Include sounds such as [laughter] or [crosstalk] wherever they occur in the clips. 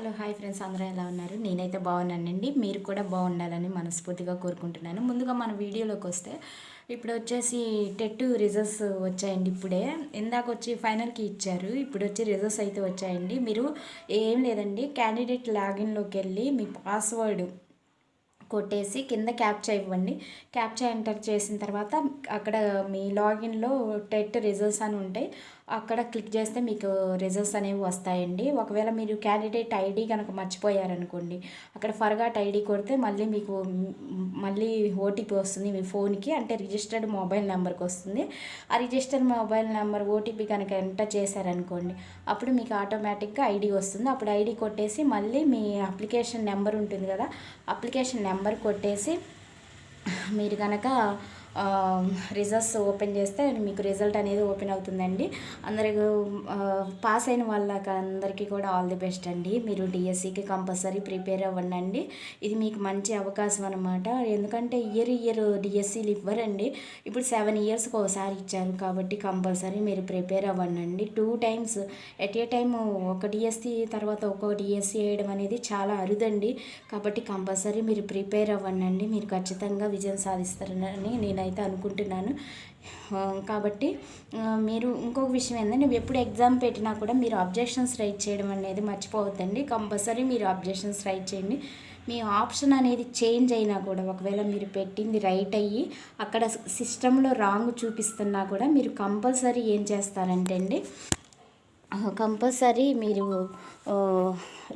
Hello hi friends. అందరూ ఎలా ఉన్నారు? నేనైతే బాగున్నానండి. మీరు కూడా బాగుండాలని మనస్ఫూర్తిగా కోరుకుంటున్నాను. ముందుగా మన వీడియోలోకి వస్తే ఇప్పుడు వచ్చేసి టెట్ రిజల్ట్స్ వచ్చాయండి ఇప్పుడే. ఇందాక వచ్చి ఫైనల్కి ఇచ్చారు. ఇప్పుడు వచ్చి రిజల్ట్స్ అయితే వచ్చాయండి. మీరు ఏం లేదండి. క్యాండిడేట్ లాగిన్లోకి వెళ్ళి మీ పాస్వర్డ్ కొట్టేసి కింద క్యాప్చా ఇవ్వండి. క్యాప్చా ఎంటర్ చేసిన తర్వాత అక్కడ మీ లాగిన్లో టెట్ రిజల్ట్స్ అని ఉంటాయి. అక్కడ క్లిక్ చేస్తే మీకు రిజల్ట్స్ అనేవి వస్తాయండి. ఒకవేళ మీరు క్యాండిడేట్ ఐడి కనుక మర్చిపోయారనుకోండి అక్కడ ఫర్గాట్ ఐడి కొడితే మళ్ళీ మీకు మళ్ళీ ఓటీపీ వస్తుంది మీ ఫోన్కి అంటే రిజిస్టర్డ్ మొబైల్ నెంబర్కి వస్తుంది. ఆ రిజిస్టర్డ్ మొబైల్ నెంబర్ ఓటీపీ కనుక ఎంటర్ చేశారనుకోండి అప్పుడు మీకు ఆటోమేటిక్గా ఐడి వస్తుంది. అప్పుడు ఐడి కొట్టేసి మళ్ళీ మీ అప్లికేషన్ నెంబర్ ఉంటుంది కదా అప్లికేషన్ నెంబర్ కొట్టేసి మీరు కనుక రిజల్ట్స్ ఓపెన్ చేస్తే మీకు రిజల్ట్ అనేది ఓపెన్ అవుతుందండి. అందరికి పాస్ అయిన వాళ్ళకి అందరికీ కూడా ఆల్ ది బెస్ట్ అండి. మీరు డిఎస్సికి కంపల్సరీ ప్రిపేర్ అవ్వండి ఇది మీకు మంచి అవకాశం అనమాట ఎందుకంటే ఇయర్ ఇయర్ డిఎస్సీలు ఇవ్వరండి. ఇప్పుడు సెవెన్ ఇయర్స్కి ఒకసారి ఇచ్చారు కాబట్టి కంపల్సరీ మీరు ప్రిపేర్ అవ్వండి two times at a time ఒక డిఎస్సి తర్వాత ఒక డిఎస్సి వేయడం అనేది చాలా అరుదండి. కాబట్టి కంపల్సరీ మీరు ప్రిపేర్ అవ్వండి మీరు ఖచ్చితంగా విజయం సాధిస్తారని నేను నేనైతే అనుకుంటున్నాను. కాబట్టి మీరు ఇంకొక విషయం ఏంటంటే ఎప్పుడు ఎగ్జామ్ పెట్టినా కూడా మీరు అబ్జెక్షన్స్ రైట్ చేయడం అనేది మర్చిపోవద్దండి. కంపల్సరీ మీరు అబ్జెక్షన్స్ రైట్ చేయండి. మీ ఆప్షన్ అనేది చేంజ్ అయినా కూడా ఒకవేళ మీరు పెట్టింది రైట్ అయ్యి అక్కడ సిస్టంలో రాంగ్ చూపిస్తున్నా కూడా మీరు కంపల్సరీ ఏం చేస్తారంటే అండి కంపల్సరీ మీరు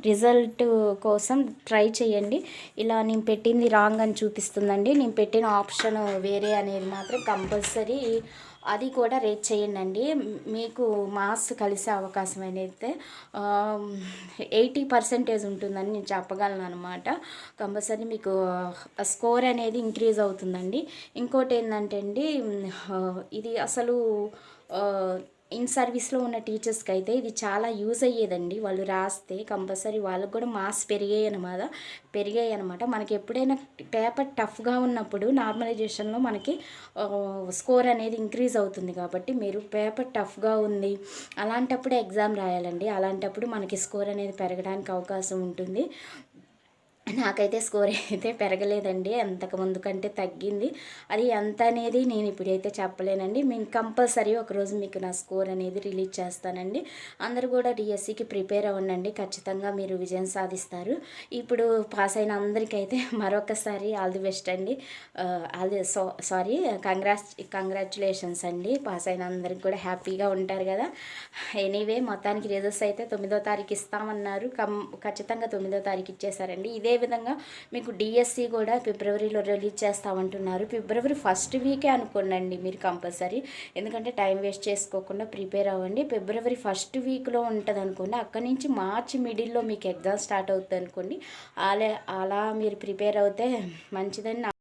రిజల్ట్ కోసం ట్రై చేయండి. ఇలా నేను పెట్టింది రాంగ్ అని చూపిస్తుందండి. నేను పెట్టిన ఆప్షన్ వేరే అనేది మాత్రం కంపల్సరీ అది కూడా రేట్ చేయండి అండి మీకు మార్క్స్ కలిసే అవకాశం అయితే ఎయిటీ పర్సెంటేజ్ ఉంటుందని నేను చెప్పగలను అనమాట కంపల్సరీ మీకు స్కోర్ అనేది ఇంక్రీజ్ అవుతుందండి. ఇంకోటి ఏంటంటే అండి ఇది అసలు ఇన్ సర్వీస్లో ఉన్న టీచర్స్కి అయితే ఇది చాలా యూజ్ అయ్యేదండి. వాళ్ళు రాస్తే కంపల్సరీ వాళ్ళకు కూడా మార్క్స్ పెరిగాయి అనమాట పెరిగాయి అనమాట మనకి ఎప్పుడైనా పేపర్ టఫ్గా ఉన్నప్పుడు నార్మలైజేషన్లో మనకి స్కోర్ అనేది ఇంక్రీజ్ అవుతుంది కాబట్టి మీరు పేపర్ టఫ్గా ఉంది అలాంటప్పుడు ఎగ్జామ్ రాయాలండి. అలాంటప్పుడు మనకి స్కోర్ అనేది పెరగడానికి అవకాశం ఉంటుంది. నాకైతే స్కోర్ అయితే పెరగలేదండి. అంతకుముందు కంటే తగ్గింది. అది ఎంత అనేది నేను ఇప్పుడైతే చెప్పలేనండి. నేను కంపల్సరీ ఒకరోజు మీకు నా స్కోర్ అనేది రిలీజ్ చేస్తానండి. అందరూ కూడా డిఎస్సికి ప్రిపేర్ అవ్వండి ఖచ్చితంగా మీరు విజయం సాధిస్తారు. ఇప్పుడు పాస్ అయిన అందరికైతే [laughs] మరొకసారి ఆల్ ది బెస్ట్ అండి. All the so sorry congrats congratulations అండి. పాస్ అయిన అందరికి కూడా హ్యాపీగా ఉంటారు కదా. ఎనీవే మొత్తానికి రిజల్ట్స్ అయితే తొమ్మిదో తారీఖు ఇస్తామన్నారు. కం ఖచ్చితంగా తొమ్మిదో తారీఖు ఇచ్చేసారండి ఇదే అదేవిధంగా మీకు డిఎస్సి కూడా ఫిబ్రవరిలో రిలీజ్ చేస్తామంటున్నారు. ఫిబ్రవరి ఫస్ట్ వీకే అనుకోండి మీరు కంపల్సరీ. ఎందుకంటే టైం వేస్ట్ చేసుకోకుండా ప్రిపేర్ అవ్వండి. ఫిబ్రవరి ఫస్ట్ వీక్లో ఉంటుంది అనుకోండి అక్కడి నుంచి మార్చి మిడిల్లో మీకు ఎగ్జామ్ స్టార్ట్ అవుతుంది అనుకోండి అలా అలా మీరు ప్రిపేర్ అవుతే మంచిదని